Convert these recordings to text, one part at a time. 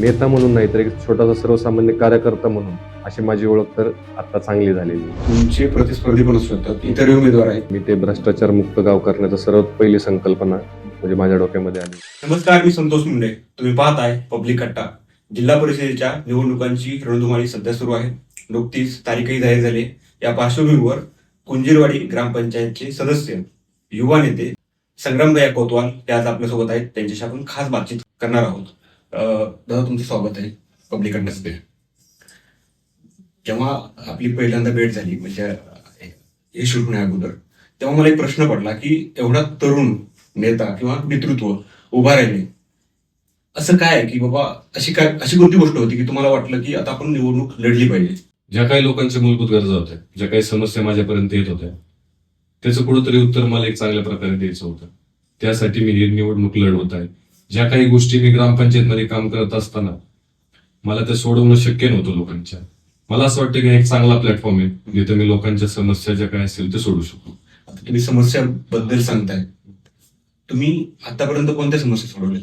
नेता म्हणून नाही तर एक छोटासा सर्वसामान्य कार्यकर्ता म्हणून अशी माझी ओळख तर आता चांगली झालेली आहे. तुमचे प्रतिस्पर्धी पण असू शकतात इतर उमेदवार आहेत. मी ते भ्रष्टाचार मुक्त गाव करण्याचा सर्वात पहिली संकल्पना म्हणजे माझ्या डोक्यामध्ये आली. नमस्कार मी संतोष मुंडे. तुम्ही पाहताय पब्लिक कट्टा. जिल्हा परिषदेच्या निवडणुकांची रणधुमाळी सध्या सुरू आहे. नुकतीच तारीखही जाहीर झाली या पार्श्वभूमीवर कुंजीरवाडी ग्रामपंचायतचे सदस्य युवा नेते संग्रामदया कोतवाल ते आज आपल्यासोबत आहेत. त्यांच्याशी आपण खास बातचीत करणार आहोत. दादा तुमचं स्वागत आहे. पब्लिक कट्टामध्ये जेव्हा आपली पहिल्यांदा भेट झाली म्हणजे हे शूट होण्या अगोदर तेव्हा मला एक प्रश्न पडला की एवढा तरुण नेता किंवा नेतृत्व उभा राहिले असं काय आहे की बाबा अशी काय अशी कोणती गोष्ट होती की तुम्हाला वाटलं की आता आपण निवडणूक लढली पाहिजे? ज्या काही लोकांच्या मूलभूत गरजा होत्या ज्या काही समस्या माझ्यापर्यंत येत होत्या त्याचं कुठंतरी उत्तर मला एक चांगल्या प्रकारे द्यायचं होतं. त्यासाठी मी ही निवडणूक लढवत आहे. ज्या काही गोष्टी मी ग्रामपंचायतमध्ये काम करत असताना मला ते सोडवणं शक्य नव्हतं लोकांच्या. मला असं वाटतं की एक चांगला प्लॅटफॉर्म आहे जिथे मी लोकांच्या समस्या ज्या काही असतील ते सोडू शकतो तुम्ही समस्याबद्दल सांगताय. तुम्ही आतापर्यंत कोणत्या समस्या सोडवल्या?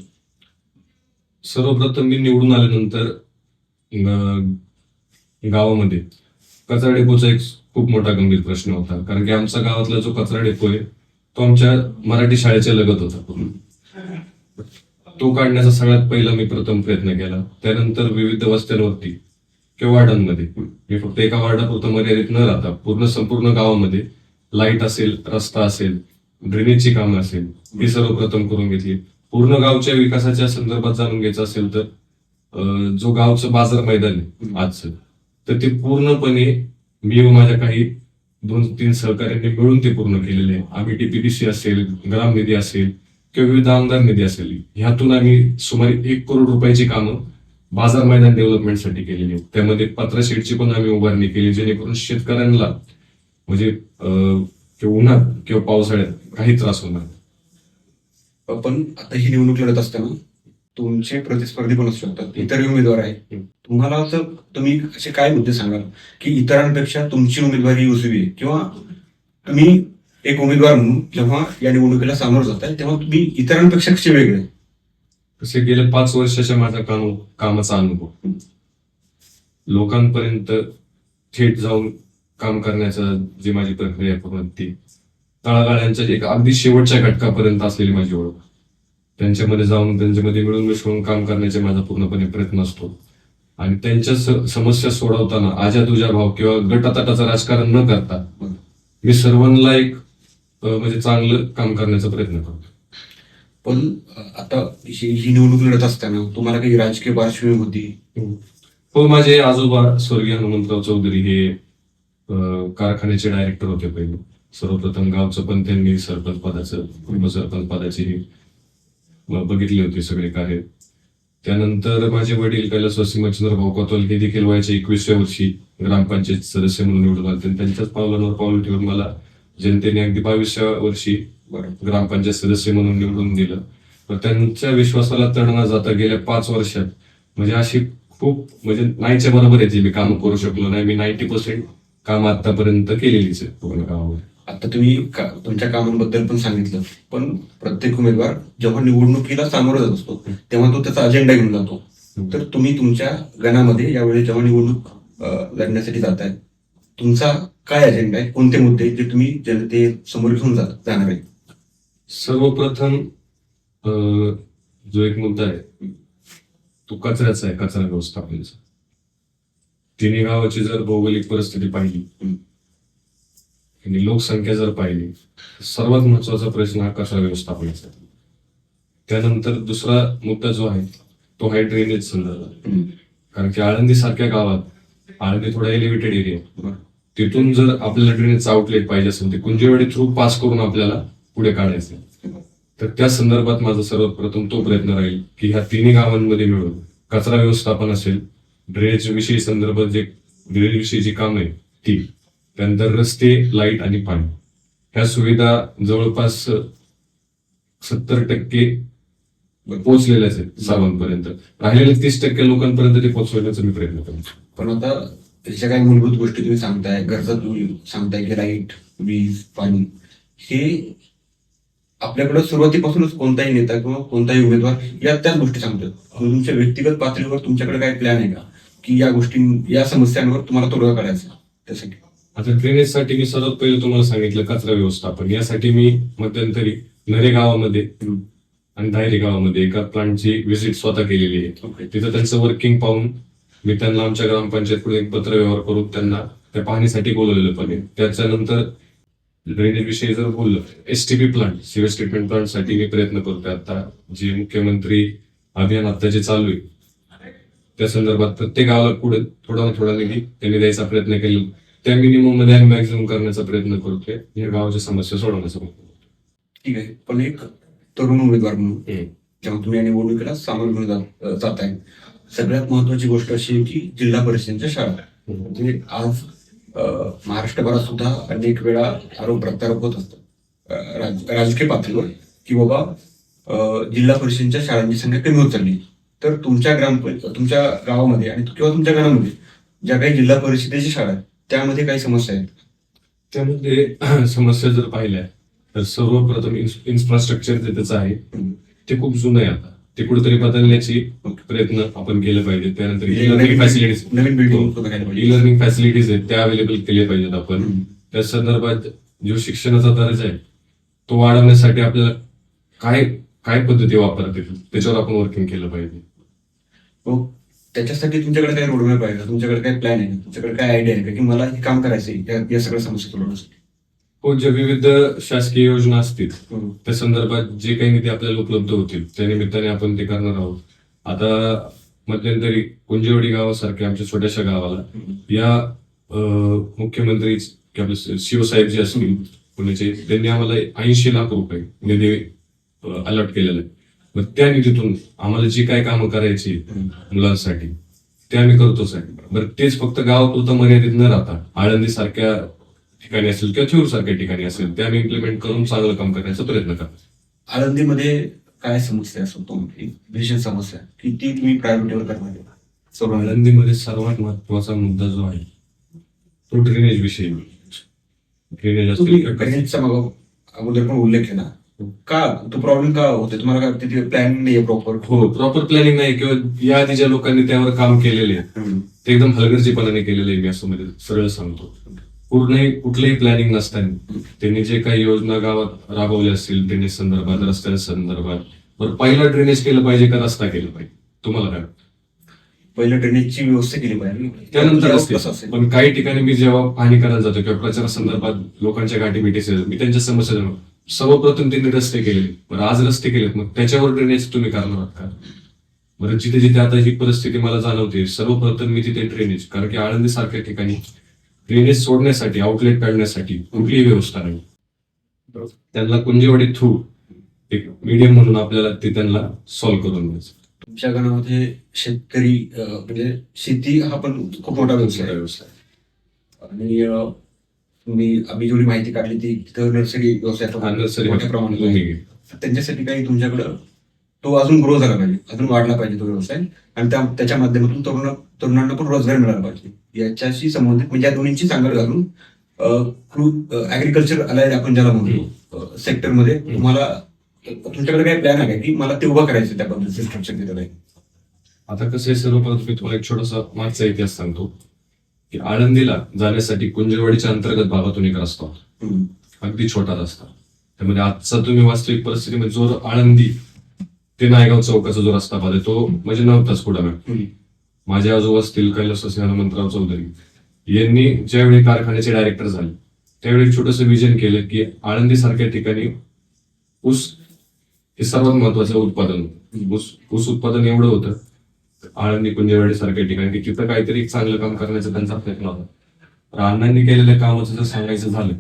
सर्वप्रथम मी निवडून आल्यानंतर गावामध्ये कचरा डेपोचा एक खूप मोठा गंभीर प्रश्न होता. कारण की आमचा गावातला जो कचरा डेपो आहे तो आमच्या मराठी शाळेच्या लगत होता. तो काढण्याचा सगळ्यात पहिला मी प्रथम प्रयत्न केला. त्यानंतर विविध वस्त्यांवरती किंवा वार्डांमध्ये. मी फक्त एका वार्डापुरतं मर्यादित न राहता पूर्ण संपूर्ण गावामध्ये लाइट असेल रस्ता असेल ड्रेनेजची कामं असेल ही सर्वप्रथम करून घेतली. पूर्ण गावच्या विकासाच्या संदर्भात जाणून घ्यायचं असेल तर जो गावचं बाजार मैदान आहे आजचं तर ते पूर्णपणे मी व माझ्या काही दोन तीन सहकार्यांनी मिळून ते पूर्ण केलेले आहे. आम्ही डीपीडीसी असेल ग्राम निधी असेल किंवा विविध आमदार निधी असेल. ह्यातून आम्ही सुमारे एक करोड रुपयाची कामं बाजार मैदान डेव्हलपमेंटसाठी केलेली आहेत. त्यामध्ये पत्रा शेडची पण आम्ही उभारणी केली जेणेकरून शेतकऱ्यांना म्हणजे किंवा उन्हात किंवा पावसाळ्यात काही त्रास होणार. पण आता ही निवडणूक लढत असताना तुमचे प्रतिस्पर्धी पण असू शकतात. इतर उमेदवार आहेत. तुम्हाला असं तुम्ही असे काय मुद्दे सांगाल की इतरांपेक्षा तुमची उमेदवारी उजवी आहे? किंवा तुम्ही एक उमेदवार म्हणून जेव्हा या निवडणुकीला सामोरं जाताय तेव्हा तुम्ही इतरांपेक्षा कसे वेगळे? तसे गेल्या पाच वर्षाच्या माझ्या काम कामाचा अनुभव. लोकांपर्यंत थेट जाऊन काम करण्याचा जी माझी प्रक्रिया आहे पूर्ण ती तळागाळ्यांच्या एक अगदी शेवटच्या घटकापर्यंत असलेली माझी ओळख. त्यांच्यामध्ये जाऊन त्यांच्यामध्ये मिळून मिसळून काम करण्याचा माझा पूर्णपणे प्रयत्न असतो. आणि त्यांच्या समस्या सोडवताना आजा तुझ्या भाव किंवा गटातटाचं राजकारण न करता मी सर्वांना एक म्हणजे चांगलं काम करण्याचा प्रयत्न करतो. पण आता ही ही निवडणूक लढत असताना तुम्हाला काही राजकीय पार्श्वभूमी होती? हो. माझे आजोबा स्वर्गीय हनुमंतराव चौधरी हे कारखान्याचे डायरेक्टर होते पहिले. सर्वप्रथम गावचं पण त्यांनी सरपंच पदाचं उपसरपंच पदाची बघितली होती सगळे कार्य. त्यानंतर माझे वडील कैलासवासी मच्छिंद्र भाऊ कोतवाल हे देखील वयाच्या एकविसव्या वर्षी ग्रामपंचायत सदस्य म्हणून निवडून आले. त्यांच्याच पावलांवर पाऊल ठेवून मला जनतेने अगदी बावीसव्या वर्षी ग्रामपंचायत सदस्य म्हणून निवडून दिलं. तर त्यांच्या विश्वासाला तड न जाता गेल्या पाच वर्षात. म्हणजे अशी खूप म्हणजे नाहीच्या बरोबर आहे मी काम करू शकलो नाही. मी नाईन्टी पर्सेंट काम आतापर्यंत केलेलीच आहे पूर्ण आता तुम्ही का- तुमच्या कामांबद्दल पण सांगितलं. पण प्रत्येक उमेदवार जेव्हा निवडणुकीला सामोरं जात असतो तेव्हा तो त्याचा अजेंडा घेऊन जातो. तर तुम्ही तुमच्या गणामध्ये यावेळी जेव्हा निवडणूक लढण्यासाठी जाताय तुमचा काय अजेंडा आहे? कोणते मुद्दे आहेत जे तुम्ही जनते समोर घेऊन जाणार? आहे सर्वप्रथम जो एक मुद्दा आहे तो कचऱ्याचा आहे कचरा व्यवस्थापनाचा. तिन्ही गावाची जर भौगोलिक परिस्थिती पाहिली आणि लोकसंख्या जर पाहिली सर्वात महत्त्वाचा प्रश्न हा कचरा व्यवस्थापनाचा. त्यानंतर दुसरा मुद्दा जो आहे तो आहे ड्रेनेज संदर्भात. कारण की आळंदी सारख्या गावात आळंदी थोडा एलिव्हेटेड एरिया. तिथून जर आपल्याला ड्रेनेजचं आउटलेट पाहिजे असेल ते कुंजेवाडी थ्रू पास करून आपल्याला पुढे काढायचं आहे. तर त्या संदर्भात माझा सर्वप्रथम तो प्रयत्न राहील की ह्या तिन्ही गावांमध्ये मिळून कचरा व्यवस्थापन असेल ड्रेनेज विषयी संदर्भात जे ड्रेनेज विषयी जी काम आहे ती. त्यानंतर रस्ते लाइट आणि पाणी. ह्या सुविधा जवळपास सत्तर टक्के पोहोचलेल्याच आहेत सावंतपर्यंत राहिलेले तीस टक्के लोकांपर्यंत ते पोहोचवण्याचा मी प्रयत्न करतो. पण आता ज्या काही मूलभूत गोष्टी तुम्ही सांगताय गरजा तुम्ही सांगताय की लाइट वीज पाणी हे आपल्याकडे सुरुवातीपासूनच कोणताही नेता किंवा कोणताही उमेदवार या त्याच गोष्टी सांगतो आणि तुमच्या व्यक्तिगत पातळीवर तुमच्याकडे काय प्लॅन आहे का? की या गोष्टी या समस्यांवर तुम्हाला तोडगा काढायचा आहे त्यासाठी. आता ड्रेनेजसाठी मी सर्वात पहिले तुम्हाला सांगितलं कचरा व्यवस्थापन. यासाठी मी मध्यंतरी नरे गावामध्ये आणि दायरे गावामध्ये एका प्लांटची व्हिजिट स्वतः केलेली आहे. तिथं त्यांचं वर्किंग पाहून मी त्यांना आमच्या ग्रामपंचायतकडून एक पत्र व्यवहार करून त्यांना त्या पाहणीसाठी बोलवलेलं पण आहे. त्याच्यानंतर ड्रेनेज विषयी जर बोललं एसटीपी प्लांट सिवेज ट्रीटमेंट प्लांटसाठी मी प्रयत्न करतोय. आता जे मुख्यमंत्री अभियान आता जे चालू आहे त्या संदर्भात प्रत्येक गावाला पुढे थोडा ना थोडा निधी त्यांनी द्यायचा प्रयत्न केला. त्या मिनिमममध्ये आम्ही मॅक्झिमम करण्याचा प्रयत्न करतोय. या गावाच्या समस्या सोडवण्याचा. ठीक आहे. पण एक तरुण उमेदवार म्हणून जेव्हा तुम्ही या निवडणुकीला सामोरं घेऊन जात आहे सगळ्यात महत्वाची गोष्ट अशी आहे की जिल्हा परिषदेच्या शाळा. म्हणजे आज महाराष्ट्रभरात सुद्धा अनेक वेळा आरोप प्रत्यारोप होत असतात. राजकीय पातळीवर की बाबा जिल्हा परिषदेच्या शाळांची संख्या कमी होत चालली. तर तुमच्या ग्राम तुमच्या गावामध्ये आणि किंवा तुमच्या घरामध्ये ज्या काही जिल्हा परिषदेच्या शाळा आहेत त्यामध्ये काही समस्या आहेत? त्यामध्ये समस्या जर पाहिल्या तर सर्वप्रथम इन्फ्रास्ट्रक्चर जे त्याचं आहे ते खूप जुनं आहे आता. ते कुठेतरी बदलण्याची प्रयत्न आपण केले पाहिजे त्यानंतर ई लर्निंग फॅसिलिटीज नवीन ई लर्निंग फॅसिलिटीज आहेत त्या अवेलेबल केल्या पाहिजेत आपण. त्या संदर्भात जो शिक्षणाचा दर्जा आहे तो वाढवण्यासाठी आपल्याला काय काय पद्धती वापरता येतील त्याच्यावर आपण वर्किंग केलं पाहिजे. मग त्याच्यासाठी तुमच्याकडे काही रोडमॅप आहे? का तुमच्याकडे काही प्लॅन आहे? तुमच्याकडे काय आयडिया आहे? का की मला हे काम करायचं आहे या- या सगळ्या समस्या सोडवण्यासाठी. हो ज्या विविध शासकीय योजना असतील हम्म. त्या संदर्भात जे काही निधी आपल्याला उपलब्ध होतील त्या निमित्ताने आपण ते करणार आहोत आता मध्यंतरी कुंजेवाडी गावासारख्या आमच्या छोट्याशा गावाला या मुख्यमंत्री शिवसाहेब जे असतील पुण्याचे त्यांनी आम्हाला ऐंशी लाख रुपये निधी अलॉट केलेला आहे मग त्या निधीतून आम्हाला जी काय कामं करायची. मुलांसाठी ते आम्ही करतोच आहे बरं तेच फक्त गावापुरतं मर्यादित न राहता आळंदी सारख्या ठिकाणी असेल किंवा थेऊर सारख्या ठिकाणी असेल ते आम्ही इम्प्लिमेंट करून चांगलं काम करण्याचा प्रयत्न करतो. आळंदीमध्ये काय समस्या असो तुमची भीषण समस्या की ती तुम्ही प्रायोरिटीवर करणार सोडवण्याला आळंदीमध्ये सर्वात महत्त्वाचा मुद्दा जो आहे तो ड्रेनेज विषयी ड्रेनेज ड्रेनेजचा मग अगोदर पण उल्लेख केला. का? तो प्रॉब्लेम का होते तुम्हाला काय तिथे प्लॅनिंग नाही प्रॉपर हो प्रॉपर प्लॅनिंग नाही किंवा या आधी ज्या लोकांनी त्यावर काम केलेले आहे. ते एकदम हलगर्जीपणाने केलेले आहे मी असं म्हणजे सरळ सांगतो. पूर्ण कुठलंही प्लॅनिंग नसताना. त्यांनी जे काही योजना गावात राबवल्या असतील ड्रेनेज संदर्भात रस्त्या संदर्भात. बरं पहिला ड्रेनेज केलं पाहिजे का रस्ता केला पाहिजे? तुम्हाला काय वाटतं? पहिलं ड्रेनेजची व्यवस्था केली पाहिजे त्यानंतर पण काही ठिकाणी मी जेव्हा पाहणी करायला जातो किंवा प्रचार संदर्भात लोकांच्या गाठी भेटी मी त्यांच्या समस्या सर्वप्रथम त्यांनी रस्ते केले. बरं आज रस्ते केलेत. मग त्याच्यावर ड्रेनेज तुम्ही करणार आहात का? बरं जिथे जिथे आता ही परिस्थिती मला जाणवते सर्वप्रथम मी तिथे ड्रेनेज कारण की आळंदी सारख्या ठिकाणी ड्रेनेज सोडण्यासाठी आउटलेट काढण्यासाठी कुठलीही व्यवस्था नाही. त्यांना कुंजेवाडी थ्रू एक मीडियम म्हणून आपल्याला ते त्यांना सॉल्व्ह करून द्यायचं. तुमच्या गावामध्ये शेतकरी म्हणजे शेती हा पण खूप मोठा व्यवसाय आहे. व्यवस्था आणि तुम्ही आम्ही जेवढी माहिती काढली ती तिथं नर्सरी व्यवसाय मोठ्या प्रमाणात त्यांच्यासाठी काही तुमच्याकडं तो अजून ग्रो झाला पाहिजे. अजून वाढला पाहिजे तो व्यवसाय. आणि त्या त्याच्या माध्यमातून तरुण तरुणांना पण रोजगार मिळाला पाहिजे. याच्याशी संबंधित म्हणजे या दोन्हींची सांगड घालून ऍग्रिकल्चर अलाइड आपण ज्याला म्हणतो सेक्टरमध्ये तुम्हाला तुमच्याकडे काही प्लॅन आहे का मला ते उभं करायचं त्या पद्धतीचं स्ट्रक्चर आता कसं आहे सर्वप्रथम मी तुम्हाला एक छोटासा मागचा इतिहास सांगतो. की आळंदीला जाण्यासाठी कुंजरवाडीच्या अंतर्गत भागातून एक रस्ता होता. अगदी छोटा रस्ता. त्यामध्ये आजचा तुम्ही वास्तविक परिस्थितीमध्ये जो आळंदी ते नायगाव चौकाचा जो रस्ता पाहिजे तो म्हणजे नव्हताच हम्म. माझे आजोबा असतील कैलास हनुमंतराव चौधरी यांनी ज्यावेळी कारखान्याचे डायरेक्टर झाले त्यावेळी छोटस विजन केलं की आळंदी सारख्या ठिकाणी ऊस हे सर्वात महत्वाचं उत्पादन होतं. ऊस ऊस उत्पादन एवढं होतं आळंदी कुंजेवाडी सारख्या ठिकाणी की तिथं काहीतरी चांगलं काम करण्याचा त्यांचा प्रयत्न होता तर अण्णांनी केलेल्या कामाचं जर सांगायचं झालं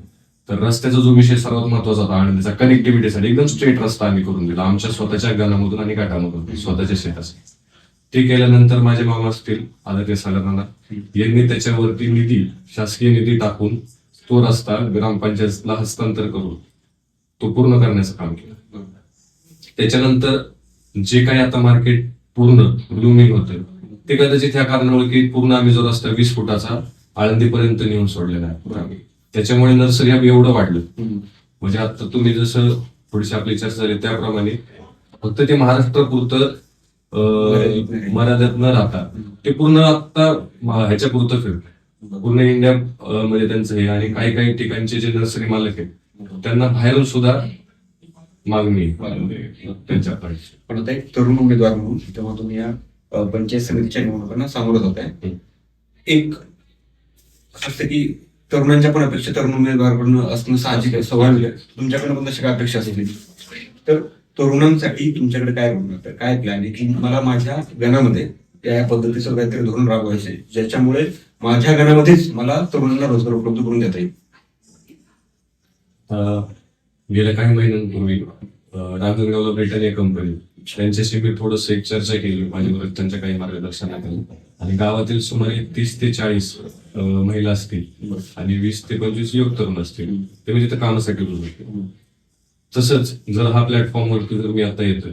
तर रस्त्याचा जो विषय सर्वात महत्त्वाचा होता आळंदीचा कनेक्टिव्हिटीसाठी एकदम स्ट्रेट रस्ता आम्ही करून दिला. आमच्या स्वतःच्या गानामधून आणि गाठामधून स्वतःच्या शेतासाठी ते केल्यानंतर माझे मामा असतील आदरणीय सागरनाना यांनी त्याच्यावरती निधी शासकीय निधी टाकून तो रस्ता ग्रामपंचायतला हस्तांतर करून तो पूर्ण करण्याचं काम केलं. त्याच्यानंतर जे काही आता मार्केट पूर्ण ब्लूमिंग होतं ते कदाचित ह्या कारणामुळे की पूर्ण आम्ही जो रस्ता वीस फुटाचा आळंदीपर्यंत नेऊन सोडलेला आहे. त्याच्यामुळे नर्सरी आम्ही एवढं वाढलं. म्हणजे आता तुम्ही जसं थोडीशी आपली चर्चा झाली त्याप्रमाणे फक्त ते महाराष्ट्रापुरतं मर्यादित न राहता ते पूर्ण आता ह्याच्या पुरतं फिरत. पूर्ण इंडिया मध्ये त्यांचं हे आणि काही काही ठिकाणचे जे नर्सरी मालक आहेत त्यांना बाहेरून सुद्धा मागणी त्यांच्याकडे पण आता एक तरुण उमेदवार म्हणून तेव्हा तुम्ही या पंचायत समितीच्या निवडणुकांना सामोरं जात आहे एक असं की तरुणांच्या पण अपेक्षा तरुण उमेदवाराकडून असणं साहजिक आहे स्वाभाविक आहे. तुमच्याकडनं पण तशा काय अपेक्षा असतील तर तरुणांसाठी तुमच्याकडे काय म्हणणार तर काय प्लॅन आहे? की मला माझ्या गणामध्ये या पद्धतीचं काहीतरी धोरण राबवायचे ज्याच्यामुळे माझ्या गणामध्येच मला तरुणांना रोजगार उपलब्ध करून देता येईल. अं, गेल्या काही महिन्यांपूर्वी अं, रांजणगावला ब्रिटनिया कंपनी त्यांच्याशी मी थोडस एक चर्चा केली माझ्याबरोबर त्यांच्या काही मार्गदर्शनाखाली. आणि गावातील सुमारे तीस ते चाळीस महिला असतील. आणि वीस ते पंचवीस योग तरुण असतील. ते म्हणजे तर कामासाठी होते. तसंच जर हा प्लॅटफॉर्म वरती जर मी आता येतोय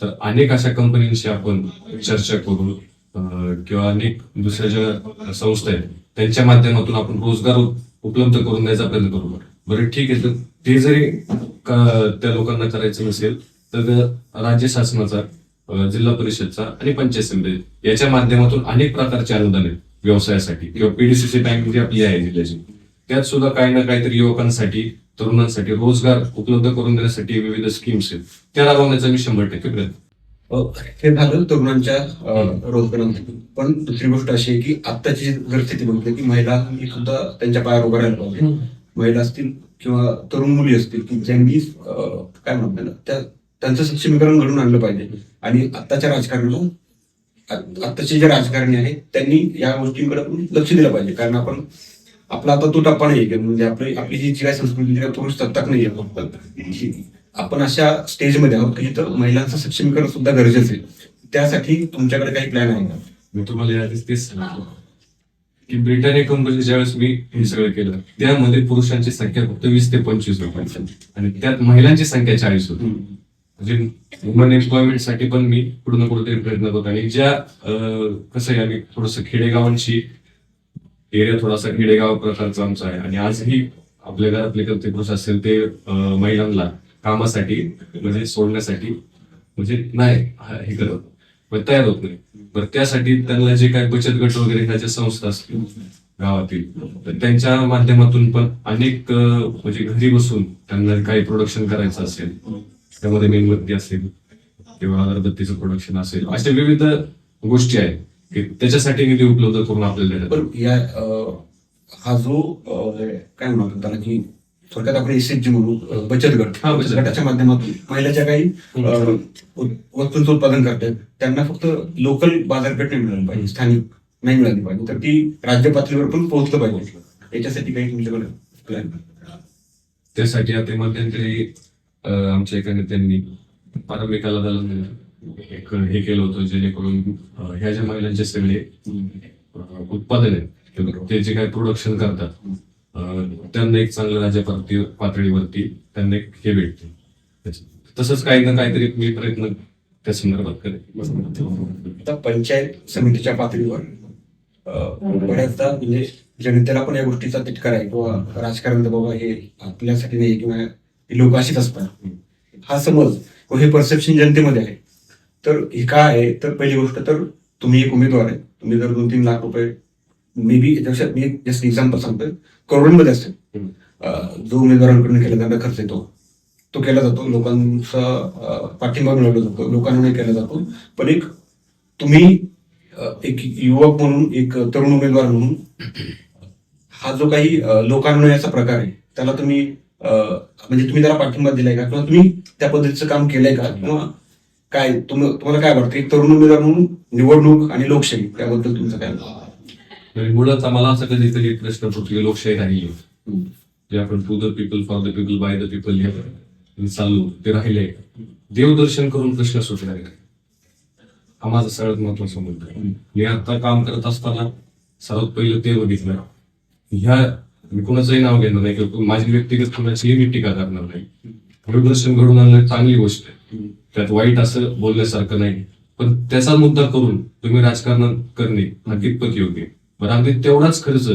तर अनेक अशा कंपन्यांशी आपण चर्चा करू किंवा अनेक दुसऱ्या ज्या संस्था आहेत त्यांच्या माध्यमातून आपण रोजगार उपलब्ध करून द्यायचा प्रयत्न करू. बरं ठीक आहे. तर ते जरी त्या लोकांना करायचं नसेल तर राज्य शासनाचा जिल्हा परिषदचा आणि पंचायत समिती याच्या माध्यमातून अनेक प्रकारचे अनुदान आहेत व्यवसायासाठी किंवा पीडीसीसी बँक जी आपली आहे जिल्ह्याची. त्यात सुद्धा काही ना काहीतरी युवकांसाठी तरुणांसाठी रोजगार उपलब्ध करून देण्यासाठी विविध स्कीम्स आहेत. त्या राबवण्याचा मी शंभर टक्के प्रयत्न हे झालं तरुणांच्या रोजगारांसाठी पण दुसरी गोष्ट अशी आहे की आत्ताची जर स्थिती बघितली की महिला सुद्धा त्यांच्या पायावर उभं पाहिजे महिला असतील किंवा तरुण मुली असतील की ज्यांनी काय म्हणतात त्या त्यांचं सक्षमीकरण घडून आणलं पाहिजे. आणि आत्ताच्या राजकारणाला आत्ताचे जे राजकारणी आहेत त्यांनी या गोष्टींकडे लक्ष दिलं पाहिजे. कारण आपण आपला आता तो टप्पा नाही आहे म्हणजे आपली आपली जी जी काय संस्कृती पुरुष सत्ताक नाही आहे आपण अशा स्टेजमध्ये आहोत की जिथं महिलांचं सक्षमीकरण सुद्धा गरजेचं आहे. त्यासाठी तुमच्याकडे काही प्लॅन आहे का? मी तुम्हाला याआधीच तेच सांगितलं. की ब्रिटनिया कंपनी ज्यावेळेस मी हे सगळं केलं त्यामध्ये पुरुषांची संख्या फक्त वीस ते पंचवीस होती. आणि त्यात महिलांची संख्या चाळीस होती. म्हणजे वुमन एम्प्लॉयमेंटसाठी पण मी कुठं ना कुठेतरी प्रयत्न करतो आणि ज्या कसं आहे आम्ही थोडस खेडेगावांची एरिया थोडासा खेडेगाव प्रकारचा आमचा आहे. आणि आजही आपल्या घरातले करते पुरुष असेल ते महिलांना कामासाठी म्हणजे सोडण्यासाठी म्हणजे नाही हा- हे करत म्हणजे तयार होत नाही बरं त्यासाठी त्यांना जे काही बचत गट वगैरे ह्या ज्या संस्था असतील गावातील तर त्यांच्या माध्यमातून पण अनेक म्हणजे घरी बसून त्यांना काही प्रोडक्शन करायचं असेल त्यामध्ये मेणबत्ती असेल किंवा अगरबत्तीचं प्रोडक्शन असेल अशा विविध गोष्टी आहेत की त्याच्यासाठी निधी उपलब्ध करून आपल्याला. पण या हा जो काय म्हणतो त्याला की थोडक्यात आपण एसएचजी म्हणू बचत गट. हा, बचत बचत गट. गटाच्या माध्यमातून. महिला ज्या काही वस्तूंचं उत्पादन करतात त्यांना फक्त लोकल बाजारपेठ नाही मिळाली पाहिजे स्थानिक नाही मिळाली पाहिजे. तर ती राज्य पातळीवर पण पोहोचलं पाहिजे. याच्यासाठी काही तुमच्याकडे प्लॅन त्यासाठी आता मध्यंतरी आमच्या एका नेत्यांनी दल एक हे केलं होतं जेणेकरून ह्या ज्या महिलांचे सगळे उत्पादन आहेत ते जे काही प्रोडक्शन करतात त्यांना एक चांगलं राज्य पातळी- पातळीवरती त्यांना एक हे भेटते. तसंच काही ना काहीतरी मी प्रयत्न त्या संदर्भात करेल आता पंचायत समितीच्या पातळीवर बऱ्याचदा म्हणजे जनतेला पण या गोष्टीचा तिटकार आहे. किंवा राजकारण बाबा हे आपल्यासाठी नाही किंवा ही लोक अशीच असतात. हा समज व हे परसेप्शन जनतेमध्ये आहे. तर हे काय आहे? तर पहिली गोष्ट तर तुम्ही एक उमेदवार आहे. तुम्ही जर दोन तीन लाख रुपये may be me just example सांगतोय. करोडोंमध्ये असेल हम्म. अं, जो उमेदवारांकडून केला जाणारा खर्च येतो. तो केला जातो. लोकांचा पाठिंबा मिळवला जातो. लोकांना केला जातो. पण एक तुम्ही एक युवक म्हणून एक तरुण उमेदवार म्हणून हा जो काही अ, लोकांवयाचा प्रकार आहे त्याला तुम्ही म्हणजे तुम्ही त्याला पाठिंबा दिलाय का? किंवा तुम्ही त्या पद्धतीचं काम केलंय का? किंवा काय तुम- तुम्हाला काय वाटतं? एक तरुण उमेदवार म्हणून निवडणूक आणि लोकशाही त्याबद्दल तुमचं काय मत? मुळात आम्हाला असं कधीतरी प्रश्न पडतो की लोकशाही नाही जे आपण to the people for the people by the people हे चालू ते राहिले देवदर्शन करून प्रश्न सुटणार हा माझा सगळ्यात महत्त्वाचा मुद्दा मी आता काम करत असताना सर्वात पहिलं ते बघितलं. ह्या मी कुणाचंही नाव घेणार नाही किंवा माझी व्यक्तिगत कुणाचीही मी टीका करणार नाही. देवदर्शन घडून आणलं चांगली गोष्ट आहे. त्यात वाईट असं बोलण्यासारखं नाही. पण त्याचा मुद्दा करून तुम्ही राजकारण करणे हा कितपत योग्य बरं अगदी तेवढाच खर्च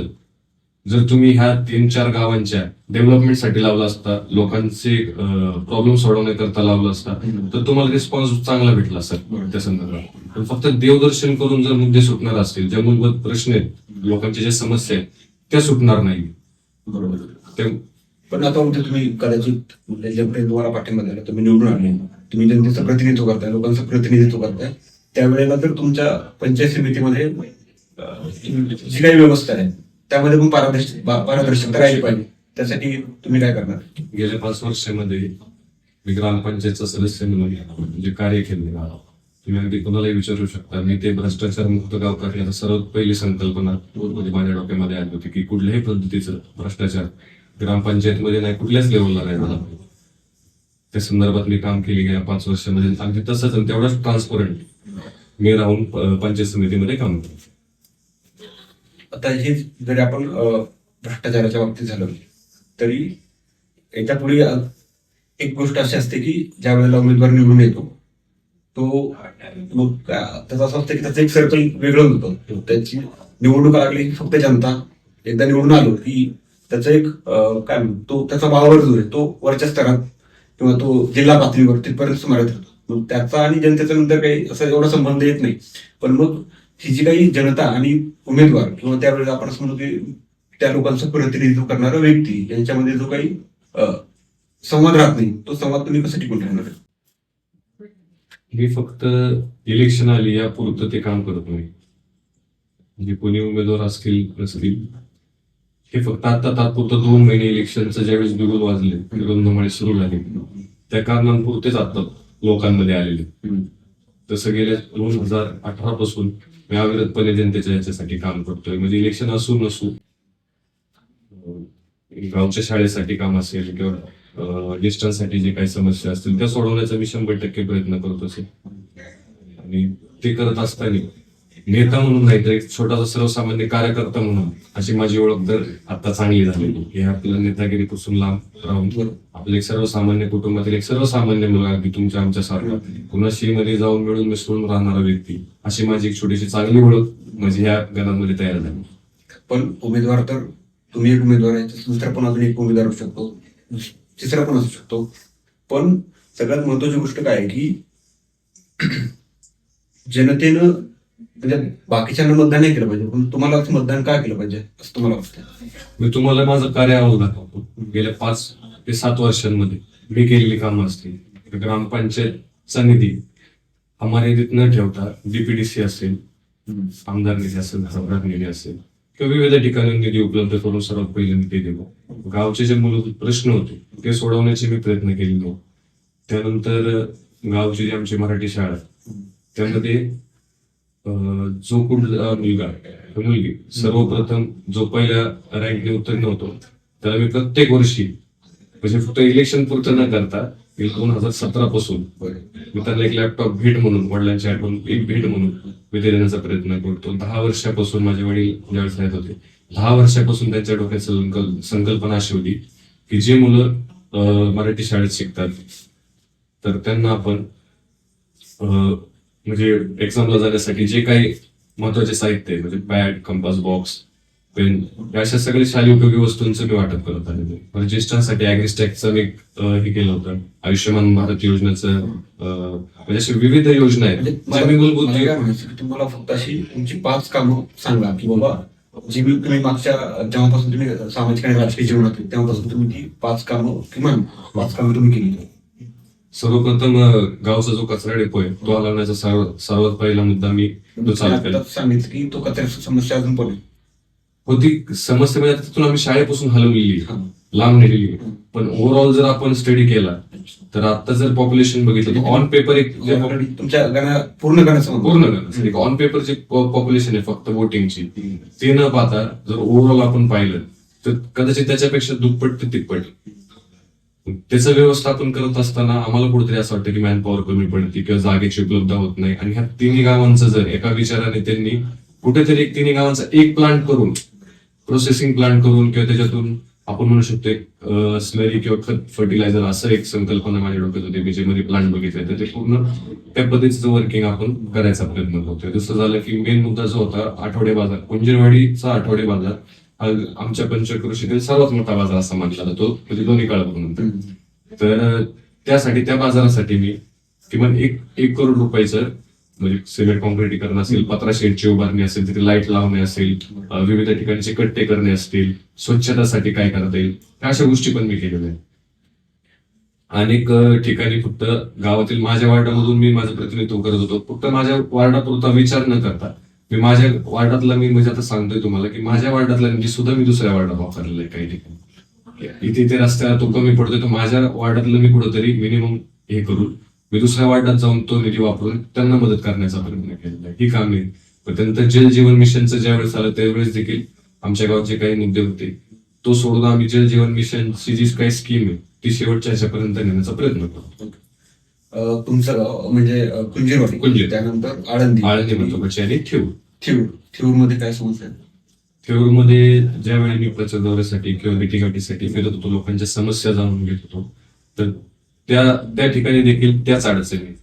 जर तुम्ही ह्या तीन चार गावांच्या डेव्हलपमेंटसाठी लावला असता लोकांचे प्रॉब्लेम सोडवण्याकरता लावला असता तर तुम्हाला रिस्पॉन्स चांगला भेटला सर त्या संदर्भात. पण फक्त देवदर्शन करून जर मुद्दे सुटणार असतील ज्या मूलभूत प्रश्न आहेत लोकांच्या ज्या समस्या आहेत त्या सुटणार नाही बरोबर. पण आता उद्या तुम्ही कदाचित तुम्हाला पाठिंबा द्यायला तुम्ही निवडून आले. तुम्ही जनतेचं प्रतिनिधित्व करताय लोकांचं प्रतिनिधित्व करताय. त्यावेळेला तर तुमच्या पंचायत समितीमध्ये जी काही व्यवस्था आहे त्यामध्ये पण पारदर्शक पारदर्शकता राहिली पाहिजे. त्यासाठी तुम्ही काय करणार? गेल्या पाच वर्षामध्ये मी ग्रामपंचायतचा सदस्य म्हणून म्हणजे कार्य केले तुम्ही अगदी कोणालाही विचारू शकता. मी ते भ्रष्टाचार मुक्त गाव करण्याचा सर्वात पहिली संकल्पना म्हणजे माझ्या डोक्यामध्ये आली होती की कुठल्याही पद्धतीचं भ्रष्टाचार ग्रामपंचायतमध्ये नाही कुठल्याच लेवलला नाही झाला पाहिजे. त्या संदर्भात मी काम केले गेल्या पाच वर्षामध्ये. अगदी तसंच आणि तेवढाच ट्रान्सपरंट मी राहून पंचायत समितीमध्ये काम केलं. आता हे जरी आपण भ्रष्टाचाराच्या बाबतीत झालं तरी याच्यापुढे एक गोष्ट अशी असते की ज्या वेळेला उमेदवार निवडून येतो तो मग त्याचं असं असतं की त्याचं एक सर्कल वेगळं होतं. त्याची निवडणूक लागली फक्त जनता एकदा निवडून आलो की त्याचं एक काय तो त्याचा वावर जो आहे तो वरच्या स्तरात किंवा तो जिल्हा पातळीवर तिथपर्यंत मर्यादित राहतो मग त्याचा आणि जनतेचा नंतर काही असं एवढा संबंध येत नाही. पण मग ही जी काही जनता आणि उमेदवार किंवा त्यावेळेला आपण असं म्हणू की त्या लोकांचं प्रतिनिधित्व करणारा व्यक्ती यांच्यामध्ये जो काही संवाद राहत नाही तो संवाद तुम्ही कसं टिकून ठेवणार? मी फक्त इलेक्शन आली या पुरतं ते काम करत नाही. म्हणजे कोणी उमेदवार असतील नसतील हे फक्त आता तात्पुरतं दोन महिने इलेक्शनचं ज्यावेळेस बिगुल वाजले रंधमाळी सुरू झाली त्या कारणांपुरतेच आता लोकांमध्ये आलेले. तसं गेल्या दोन हजार अठरा पासून मी अविरतपणे जनतेच्या याच्यासाठी काम करतोय. म्हणजे इलेक्शन असू नसू गावच्या शाळेसाठी काम असेल किंवा डिस्टन्ससाठी ज्येष्ठांसाठी जे काही समस्या असतील त्या सोडवण्याचा मी शंभर टक्के प्रयत्न करत असेल आणि ते करत असताना नेता म्हणून नाही तर एक छोटासा सर्वसामान्य कार्यकर्ता म्हणून अशी माझी ओळख तर आता चांगली झालेली. हे आपल्या नेतागिरीपासून लांब राहून आपलं एक सर्वसामान्य कुटुंबातील एक सर्वसामान्य मुलगा अगदी तुमच्या आमच्या सारखा कुणाशी मध्ये जाऊन मिळून मिसळून राहणारा व्यक्ती अशी माझी एक छोटीशी चांगली ओळख म्हणजे ह्या गणांमध्ये तयार झाली. पण उमेदवार तर तुम्ही एक उमेदवार आहे दुसरा पण अजून एक उमेदवार असू शकतो तिसरा पण असू शकतो. पण सगळ्यात महत्वाची गोष्ट काय आहे की जनतेनं बाकीच्यांना मतदान नाही केलं पाहिजे. पण तुम्हाला मतदान का केलं पाहिजे? असं तुम्हाला वाटतं मी तुम्हाला माझं कार्य आवड दाखवतो गेल्या पाच ते सात वर्षांमध्ये मी केलेली कामं असतील. ग्रामपंचायतचा निधी हा मर्यादित न ठेवता डीपीडीसी असेल आमदार निधी असेल खासदार निधी असेल किंवा विविध ठिकाणी निधी उपलब्ध करून सर्वात पहिले निधी दिलो गावचे जे मूलभूत प्रश्न होते ते सोडवण्याचे मी प्रयत्न केलेलो. त्यानंतर गावची जी आमची मराठी शाळा त्यामध्ये जो कुठला मुलगा मुलगी सर्वप्रथम जो पहिल्या रँकने उत्तीर्ण होतो त्याला मी प्रत्येक वर्षी म्हणजे फक्त इलेक्शन पुरतं न करता दोन हजार सतरा पासून मी त्यांना एक लॅपटॉप भेट म्हणून वडिलांची आठवण एक भेट म्हणून मी देण्याचा प्रयत्न करतो. दहा वर्षापासून माझे वडील ज्यावेळेस राहत होते दहा वर्षापासून त्यांच्या डोक्यात संकल्पना अशी होती की जे मुलं मराठी शाळेत शिकतात तर त्यांना आपण म्हणजे एक्झामला जाण्यासाठी जे काही महत्त्वाचे साहित्य आहे म्हणजे पॅड कंपास बॉक्स पेन अशा सगळ्या शालेय उपयोगी वस्तूंचं मी वाटप करत आहे. म्हणजे ज्येष्ठांसाठी अॅग्रिस्टॅकचं मी हे केलं होतं. आयुष्यमान भारत योजनेचं म्हणजे अशा विविध योजना आहेत. म्हणजे ज्या मी मूलभूत तुम्हाला फक्त अशी तुमची पाच कामं सांगा की बाबा जी मी तुम्ही मागच्या जेव्हापासून तुम्ही सामाजिक आणि राजकीय जीवनात तेव्हापासून तुम्ही ती पाच कामं किमान पाच कामं तुम्ही केली. सर्वप्रथम गावचा जो कचरा डेपो आहे तो हलवण्याचा सर्व सर्वात पहिला मुद्दा मी तो चालू केला. सांगितलं की तो कचऱ्याची समस्या अजून आहे. होती समस्या म्हणजे तिथून आम्ही शाळेपासून हलवलेली. लांब नेलेली. पण ओव्हरऑल जर आपण स्टडी केला तर आता जर पॉप्युलेशन बघितलं तर ऑन पेपर एक तुमच्या पूर्ण पूर्ण ऑन पेपर जे पॉप्युलेशन आहे फक्त वोटिंगची ते न पाहता जर ओव्हरऑल आपण पाहिलं तर कदाचित त्याच्यापेक्षा दुप्पट ते तिप्पट. त्याचं व्यवस्थापन करत असताना आम्हाला कुठेतरी असं वाटतं की मॅन पॉवर कमी पडते किंवा जागेची उपलब्ध होत नाही. आणि ह्या तिन्ही गावांचं जर एका विचाराने त्यांनी कुठेतरी एक तिन्ही गावांचा एक प्लांट करून प्रोसेसिंग प्लांट करून किंवा त्याच्यातून आपण म्हणू शकतो एक स्लरी किंवा खत फर्टिलायझर असं एक संकल्पना माझ्या डोक्यात होती मी जे मध्ये प्लांट बघितले तर ते पूर्ण त्या पद्धतीचं वर्किंग आपण करायचा प्रयत्न करतोय. दुसरं झालं की मेन मुद्दा जो होता आठवडे बाजार कुंजरवाडीचा आठवडे बाजार. आमच्या पंचकृषीतील सर्वात मोठा बाजार असा मानला जातो म्हणजे दोन्ही काळापर्यंत तर त्यासाठी त्या बाजारासाठी मी किमान एक एक करोड रुपयाचं म्हणजे सिमेंट कॉन्क्रिटीकरण असेल पत्रा शेडची उभारणी असेल तिथे लाइट लावणे असेल विविध ठिकाणचे कट्टे करणे असतील स्वच्छतासाठी काय करता येईल अशा गोष्टी पण मी केलेल्या आहेत. अनेक ठिकाणी फक्त गावातील माझ्या वार्डामधून मी माझं प्रतिनिधित्व करत होतो. फक्त माझ्या वार्डापुरता विचार न करता मी माझ्या वार्डातला मी म्हणजे आता सांगतोय तुम्हाला की माझ्या वार्डातला निधी सुद्धा मी दुसऱ्या वार्डात वापरलेला आहे काही ठिकाणी. इथे इथे रस्त्याला तो कमी पडतोय तर माझ्या वार्डातलं मी कुठंतरी मिनिमम हे करून मी दुसऱ्या वार्डात जाऊन तो निधी वापरून त्यांना मदत करण्याचा प्रयत्न केलेला आहे. ही कामे आहेत. पण त्यानंतर जल जीवन मिशनचं ज्यावेळेस आलं त्यावेळेस देखील आमच्या गावचे काही मुद्दे होते. तो सोडून आम्ही जल जीवन मिशनची जी काही स्कीम आहे ती शेवटच्या ह्याच्यापर्यंत नेण्याचा प्रयत्न करतो. तुमचं गाव म्हणजे कुंजीरवाडी कुंजीर. त्यानंतर आळंदी. आळंदी म्हणतो आणि ठेवू ठिऊर ठिऊरमध्ये काय समस्या आहे? थेऊरमध्ये ज्यावेळी मी प्रचार दौऱ्यासाठी किंवा भेटीगाठीसाठी फिरत होतो लोकांच्या समस्या जाणून घेत होतो तर त्या त्या ठिकाणी देखील त्याच अडचणी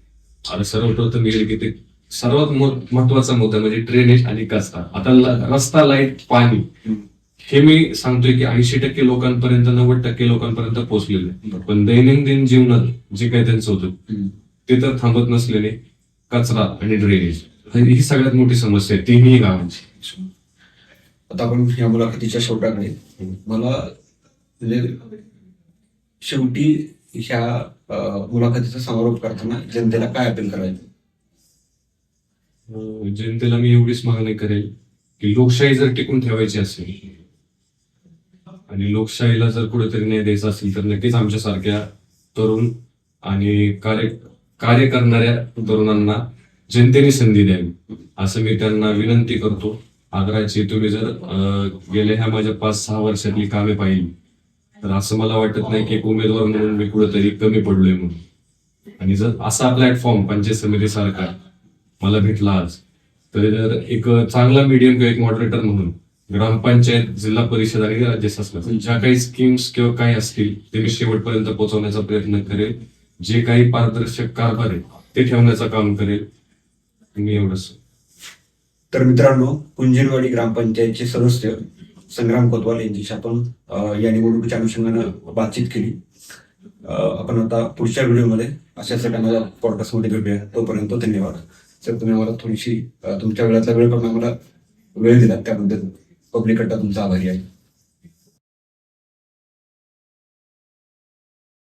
आता सर्वप्रथम येईल की ते सर्वात महत्त्वाचा मुद्दा म्हणजे ड्रेनेज आणि कचरा. आता रस्ता लाइट पाणी हे मी सांगतोय की ऐंशी टक्के लोकांपर्यंत नव्वद टक्के लोकांपर्यंत पोहोचलेलं. पण दैनंदिन जीवनात जे काही त्यांचं होतं. ते तर थांबत नसलेले कचरा आणि ड्रेनेज ही सगळ्यात मोठी समस्या आहे तिन्ही गावांची. आता आपण या मुलाखतीच्या शेवटाकडे मला म्हणजे शेवटी ह्या मुलाखतीचा समारोप करताना जनतेला काय अपील करायचं? जनतेला मी एवढीच मागणी करेल की लोकशाही जर टिकून ठेवायची असेल आणि लोकशाहीला जर कुठेतरी न्याय द्यायचा असेल तर नक्कीच आमच्यासारख्या तरुण आणि कार्य कार्य करणाऱ्या तरुणांना जनतेने संधी द्यावी. असं मी त्यांना विनंती करतो. आग्राची तुम्ही जर गेले गेल्या ह्या माझ्या पाच सहा वर्षातली कामे पाहिली. तर असं मला वाटत नाही की एक उमेदवार म्हणून मी कुठेतरी कमी पडलोय म्हणून. आणि जर असा प्लॅटफॉर्म पंचायत समितीसारखा मला भेटला आज तर एक चांगला मीडियम किंवा एक मॉडरेटर म्हणून ग्रामपंचायत जिल्हा परिषद आणि राज्य शासनाचं. ज्या काही स्कीम्स किंवा काय असतील ते मी शेवटपर्यंत पोहोचवण्याचा प्रयत्न करेल. जे काही पारदर्शक कारभार आहे ते ठेवण्याचं काम करेल. मी एवढंच. तर मित्रांनो कुंजीरवाडी ग्रामपंचायतचे सदस्य संग्राम कोतवाल यांच्याशी आपण या निवडणुकीच्या अनुषंगानं बातचीत केली. आपण आता पुढच्या व्हिडिओमध्ये अशा सगळ्यांना पॉडकास्टमध्ये भेटूया. तोपर्यंत धन्यवाद. सर तुम्ही आम्हाला थोडीशी तुमच्या वेळातला वेळ पण आम्हाला वेळ दिला त्याबद्दल. पब्लिक तुमचा आभारी आहे.